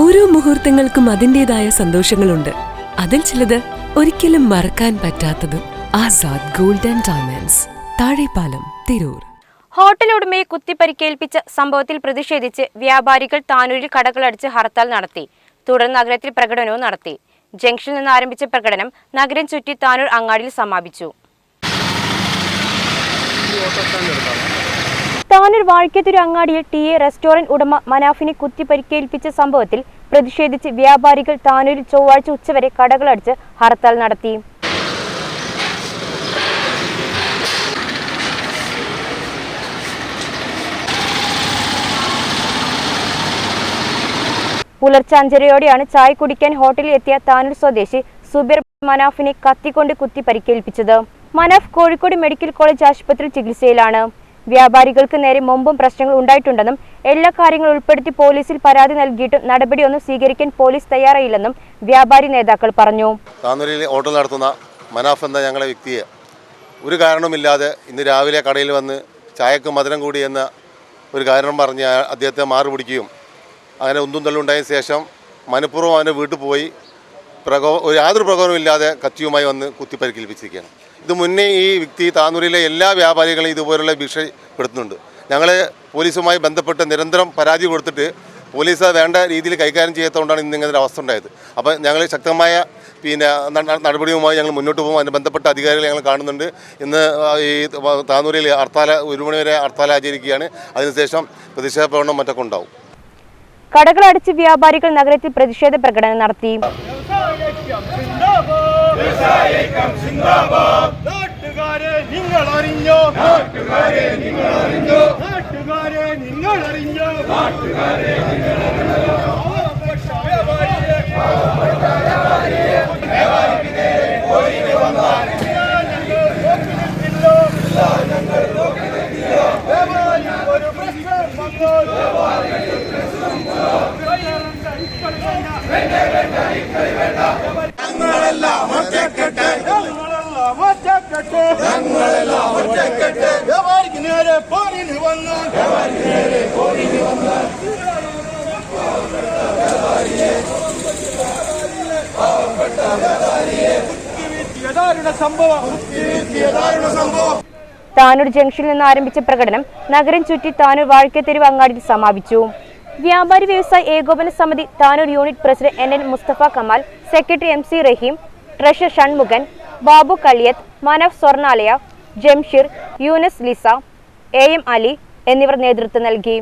ഓരോ മുഹൂർത്തങ്ങൾക്കും അതിന്റെതായ സന്തോഷങ്ങളുണ്ട്. അതിൽ ചിലത് ഒരിക്കലും മറക്കാൻ പറ്റാത്തതും Azad golden and diamonds Thazhepalam Tirur. Hotel ഉടമയെ കുത്തിപ്പരിക്കേൽപ്പിച്ച സംഭവത്തിൽ പ്രതിഷേധിച്ച് വ്യാപാരികൾ താനൂരിൽ കടകളടിച്ച് ഹർത്താൽ നടത്തി. തുടർന്ന് നഗരത്തിൽ പ്രകടനവും നടത്തി. ജംഗ്ഷനിൽ നിന്ന് ആരംഭിച്ച പ്രകടനം നഗരം ചുറ്റി താനൂർ അങ്ങാടിയിൽ സമാപിച്ചു. താനൂർ വാഴക്കത്തൊരു അങ്ങാടിയിൽ ടി എ റെസ്റ്റോറന്റ് ഉടമ മനാഫിനെ കുത്തിപ്പരിക്കേൽപ്പിച്ച സംഭവത്തിൽ പ്രതിഷേധിച്ച് വ്യാപാരികൾ താനൂരിൽ ചൊവ്വാഴ്ച ഉച്ചവരെ കടകളടിച്ച് ഹർത്താൽ നടത്തി. പുലർച്ചെ അഞ്ചരയോടെയാണ് ചായ കുടിക്കാൻ ഹോട്ടലിൽ എത്തിയ താനൂർ സ്വദേശി സുബിർ മനാഫിനെ കത്തിക്കൊണ്ട് കുത്തി പരിക്കേൽപ്പിച്ചത് മനാഫ് കോഴിക്കോട് മെഡിക്കൽ കോളേജ് ആശുപത്രി ചികിത്സയിലാണ്. വ്യാപാരികൾക്ക് നേരെ മുമ്പും പ്രശ്നങ്ങൾ ഉണ്ടായിട്ടുണ്ടെന്നും എല്ലാ കാര്യങ്ങളും ഉൾപ്പെടുത്തി പോലീസിൽ പരാതി നൽകിയിട്ടും നടപടിയൊന്നും സ്വീകരിക്കാൻ പോലീസ് തയ്യാറായില്ലെന്നും വ്യാപാരി നേതാക്കൾ പറഞ്ഞു. താന്നൂരിൽ ഹോട്ടൽ നടത്തുന്ന മനാഫ് എന്ന ഞങ്ങളെ വ്യക്തിയെ ഒരു കാരണവുമില്ലാതെ ഇന്ന് രാവിലെ കടയിൽ വന്ന് ചായക്ക് മധുരം കൂടി എന്ന ഒരു കാരണം പറഞ്ഞ് അദ്ദേഹത്തെ മാറി പിടിക്കുകയും അങ്ങനെ ഒന്നും ഉണ്ടായ ശേഷം മനഃപൂർവം അവന്റെ വീട്ടിൽ പോയി പ്രകോ യാതൊരു പ്രകോപനമില്ലാതെ കത്തിയുമായി വന്ന് കുത്തിപ്പരിക്കേൽപ്പിച്ചിരിക്കുകയാണ്. ഇത് മുന്നേ ഈ വ്യക്തി താനൂരിലെ എല്ലാ വ്യാപാരികളെയും ഇതുപോലുള്ള ഭീഷണിപ്പെടുത്തുന്നുണ്ട് ഞങ്ങൾ പോലീസുമായി ബന്ധപ്പെട്ട് നിരന്തരം പരാതി കൊടുത്തിട്ട് പോലീസ് വേണ്ട രീതിയിൽ കൈകാര്യം ചെയ്യാത്തതുകൊണ്ടാണ് ഇന്ന് ഇങ്ങനെ അവസ്ഥ ഉണ്ടായത്. അപ്പോൾ ഞങ്ങൾ ശക്തമായ പിന്നെ നടപടിയുമായി ഞങ്ങൾ മുന്നോട്ട് പോകും അതിന് ബന്ധപ്പെട്ട അധികാരികളെ ഞങ്ങൾ കാണുന്നുണ്ട്. ഇന്ന് ഈ താനൂരിൽ ഹർത്താൽ ഒരു മണിവരെ ഹർത്താൽ ആചരിക്കുകയാണ്. അതിനുശേഷം പ്രതിഷേധ പ്രകടനം മറ്റൊക്കെ ഉണ്ടാവും. കടകളടച്ച് വ്യാപാരികൾ നഗരത്തിൽ പ്രതിഷേധ പ്രകടനം നടത്തി. നാട്ടുകാരെ നിങ്ങൾ അറിഞ്ഞോ നാട്ടുകാരെ നിങ്ങൾ അറിഞ്ഞോ നാട്ടുകാരെ നിങ്ങൾ അറിഞ്ഞോ നാട്ടുകാരെ നിങ്ങൾ അറിഞ്ഞോ പോരിന് വന്നാൽ പോരിന് താനൂർ ജംഗ്ഷനിൽ നിന്ന് ആരംഭിച്ച പ്രകടനം നഗരം ചുറ്റി താനൂർ വാഴക്കത്തെരുവ് അങ്ങാടിയിൽ സമാപിച്ചു. വ്യാപാരി വ്യവസായ ഏകോപന സമിതി Tanur unit president N N Musthafa Kamal secretary M C Raheem treasurer Shanmughan Babu Kaliyath Manof Swarnalaya Jamsheer Yoonus Lisa A M Ali എന്നിവർ നേതൃത്വം നൽകി.